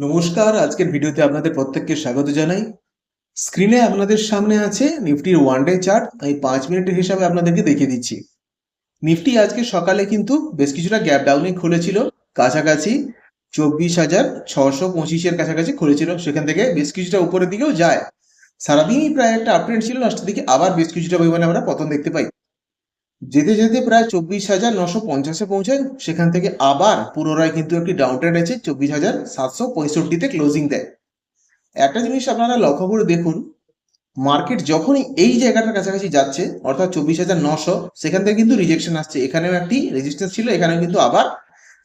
নমস্কার, আজকের ভিডিওতে আপনাদের প্রত্যেককে স্বাগত জানাই। স্ক্রিনে আপনাদের সামনে আছে নিফটির ওয়ান ডে চার্ট আমি পাঁচ মিনিটের হিসাবে আপনাদেরকে দেখিয়ে দিচ্ছি। নিফটি আজকে সকালে কিন্তু বেশ কিছুটা গ্যাপ ডাউনে খুলেছিল, কাছাকাছি চব্বিশ হাজার ছশো পঁচিশের কাছাকাছি খুলেছিল, সেখান থেকে বেশ কিছুটা উপরের দিকেও যায়। সারাদিনই প্রায় একটা আপট্রেন্ড ছিল, লাস্টের দিকে আবার বেশ কিছুটা পরিমাণে আমরা পতন দেখতে পাই। যেতে যেতে প্রায় চব্বিশ হাজার নশো পঞ্চাশে পৌঁছায়, সেখান থেকে আবার পুনরায় কিন্তু একটি ডাউন ট্রেন্ড আছে চব্বিশ হাজার সাতশো পঁয়ষট্টিতে ক্লোজিং দেয়। একটা জিনিস আপনারা লক্ষ্য করে দেখুন মার্কেট যখনই এই জায়গাটার কাছাকাছি যাচ্ছে, অর্থাৎ চব্বিশ হাজার নশো, সেখান থেকে কিন্তু রিজেকশন আসছে। এখানেও একটি রেজিস্ট্যান্স ছিল, এখানেও কিন্তু আবার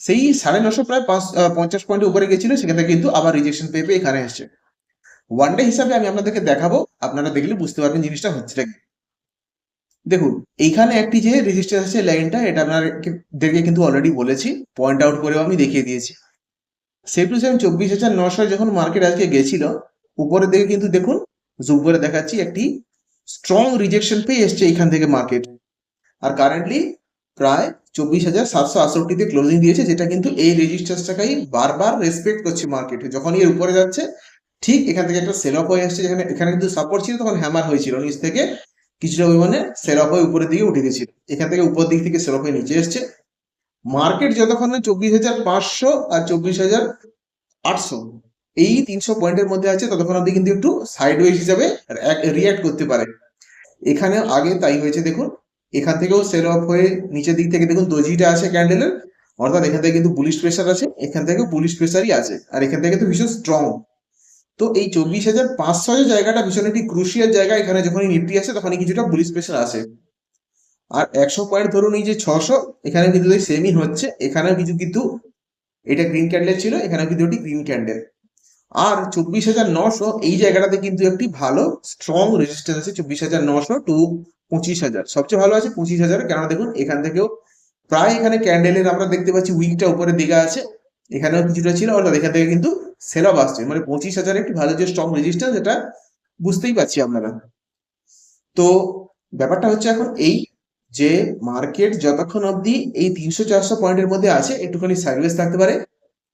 সেই সাড়ে নশো প্রায় পাঁচ পঞ্চাশ পয়েন্টের উপরে গেছিল, সেখান থেকে কিন্তু আবার রিজেকশন পেয়ে পেয়ে এখানে আসছে ওয়ান ডে হিসাবে আমি আপনাদেরকে দেখাবো, আপনারা দেখলে বুঝতে পারবেন জিনিসটা হচ্ছে কি। দেখুন, এইখানে একটি যে রেজিস্টার আছে লাইনটা এটা আপনাদেরকে কিন্তু অলরেডি বলেছি পয়েন্ট আউট করেও আমি দেখিয়ে দিয়েছি। সেম টু সেম চব্বিশ হাজার নশো যখন মার্কেট আজকে গেছিল, উপরের দিকে কিন্তু দেখুন জুম করে দেখাচ্ছি, একটি স্ট্রং রিজেকশন পেয়ে এসছে এইখান থেকে মার্কেট আর কারেন্টলি প্রায় চব্বিশ হাজার সাতশো আটষট্টিতে ক্লোজিং দিয়েছে, যেটা কিন্তু এই রেজিস্টার্সটাকেই বারবার রেসপেক্ট করছে মার্কেটে যখন এর উপরে যাচ্ছে, ঠিক এখান থেকে একটা সেল অফ হয়ে আসছে যেখানে এখানে কিন্তু সাপোর্ট ছিল, তখন হ্যামার হয়েছিল নিচ থেকে। কিছুটা পরিমাণে অফ হয়ে উপরের দিকে উঠে গেছিল। এখান থেকে উপর দিক থেকে সেল হয়ে নিচে এসছে। মার্কেট যতক্ষণ চব্বিশ হাজার পাঁচশো আর চব্বিশ হাজার আটশো। এই তিনশো পয়েন্টের মধ্যে আছে, ততক্ষণ অব্দি কিন্তু একটু সাইড ওয়েজ হিসাবে রিয়াক্ট করতে পারে। এখানে আগে তাই হয়েছে, দেখুন। এখান থেকেও সেল অফ হয়ে নিচের দিক থেকে দেখুন, দজিটা আছে ক্যান্ডেলের অর্থাৎ এখান থেকে কিন্তু বুলিশ প্রেশার আছে, এখান থেকে পুলিশ প্রেশারই আছে। আর এখান থেকে তো ভীষণ স্ট্রং তো এই চব্বিশ হাজার পাঁচশো জায়গাটা ভীষণ একটি ক্রুশিয়াল জায়গা, এখানে যখনই নিফটি আসে তখনই কিছুটা বুলিশ প্রেশার আসে। আর একশো পয়েন্ট ধরুন এই যে ছশো, এখানে কিন্তু সেমই হচ্ছে। এখানেও কিছু কিন্তু এটা গ্রিন ক্যান্ডেল ছিল, এখানেও কিন্তু একটি গ্রিন ক্যান্ডেল আর চব্বিশ হাজার নশো, এই জায়গাটাতে কিন্তু একটি ভালো স্ট্রং রেজিস্ট্যান্স আছে। চব্বিশ হাজার নশো টু পঁচিশ হাজার। সবচেয়ে ভালো আছে পঁচিশ হাজার। কেননা দেখুন, এখান থেকেও প্রায় এখানে ক্যান্ডেলের আমরা দেখতে পাচ্ছি উইকটা উপরের দিকে আছে। এখানেও কিছুটা ছিল, অর্থাৎ এখান থেকে কিন্তু সেল অফ আসছে। মানে পঁচিশ হাজার একটি ভালো যে স্ট্রং রেজিস্ট্যান্স এটা বুঝতেই পারছি আপনারা। তো ব্যাপারটা হচ্ছে এখন এই যে মার্কেট যতক্ষণ অবধি এই তিনশো চারশো পয়েন্টের মধ্যে আছে, একটুখানি সার্ভিস থাকতে পারে।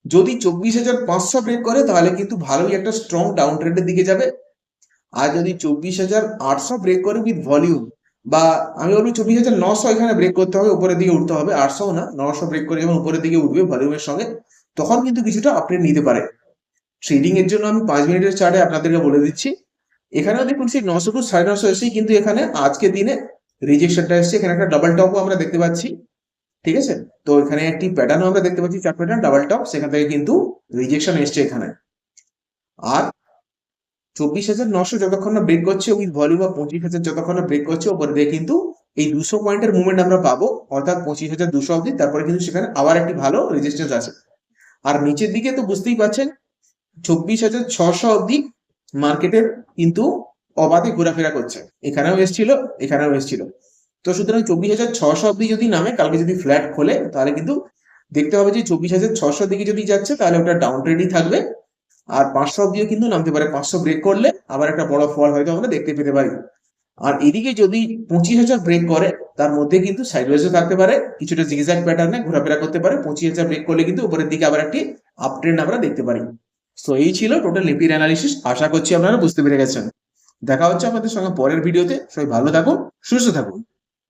যদি চব্বিশ হাজার পাঁচশো ব্রেক করে, তাহলে কিন্তু ভালোই একটা স্ট্রং ডাউন ট্রেন্ডের দিকে যাবে। আর যদি চব্বিশ হাজার আটশো ব্রেক করে উইথ ভলিউম বা আমি বলব চব্বিশ হাজার নশো এখানে ব্রেক করতে হবে, উপরের দিকে উঠতে হবে। আটশো না, নশো ব্রেক করে যখন উপরের দিকে উঠবে ভলিউমের সঙ্গে তখন কিন্তু কিছুটা আপডেট নিতে পারে। ট্রেডিং এর জন্য আমি পাঁচ মিনিটের চার্টে আপনাদেরকে বলে দিচ্ছি। এখানেও দেখুন সেই নশো টু সাড়ে নশো এসেই কিন্তু এখানে আজকে দিনে রিজেকশনটা এসেছে। এখানে একটা ডাবল টপও আমরা দেখতে পাচ্ছি। ঠিক আছে? তো এখানে একটি প্যাটার্নও আমরা দেখতে পাচ্ছি চার প্যাটার্ন ডাবল টপ সেখান থেকে কিন্তু রিজেকশন এসছে এখানে। আর চব্বিশ হাজার নশো যতক্ষণ না ব্রেক করছে উইথ ভলিউম বা পঁচিশ হাজার যতক্ষণ না ব্রেক করছে, ওপরে দিয়ে কিন্তু এই দুশো পয়েন্টের মুভমেন্ট আমরা পাবো। অর্থাৎ পঁচিশ হাজার দুশো অব্দি তারপরে কিন্তু সেখানে আবার একটি ভালো রেজিস্ট্যান্স আছে। আর নিচের দিকে তো বুঝতেই পারছেন, চব্বিশ হাজার ছশো অব্দি মার্কেটের কিন্তু অবাধে ঘোরাফেরা করছে। এখানেও এসছিল এখানেও এসছিল। তো সুতরাং চব্বিশ হাজার ছশো অব্দি যদি নামে, কালকে যদি ফ্ল্যাট খোলে, তাহলে কিন্তু দেখতে হবে যে চব্বিশ হাজার ছশো দিকে যদি যাচ্ছে, তাহলে ওটা ডাউন ট্রেন্ডই থাকবে। আর পাঁচশো অব্দিও কিন্তু নামতে পারে, পাঁচশো ব্রেক করলে আবার একটা বড় ফল হয়তো আমরা দেখতে পেতে পারি। আর এদিকে যদি পঁচিশ হাজার ব্রেক করে তার মধ্যে কিন্তু সাইডওয়েজও থাকতে পারে, কিছুটা জিগজ্যাগ প্যাটার্নে ঘোরাফেরা করতে পারে পঁচিশ হাজার ব্রেক করলে কিন্তু উপরের দিকে আবার একটি আপ ট্রেন্ড আমরা দেখতে পারি। সো এই ছিল টোটাল লিপির অ্যানালিসিস আশা করছি আপনারা বুঝতে পেরে গেছেন। দেখা হচ্ছে আমাদের সঙ্গে পরের ভিডিওতে সবাই ভালো থাকুন, সুস্থ থাকুন।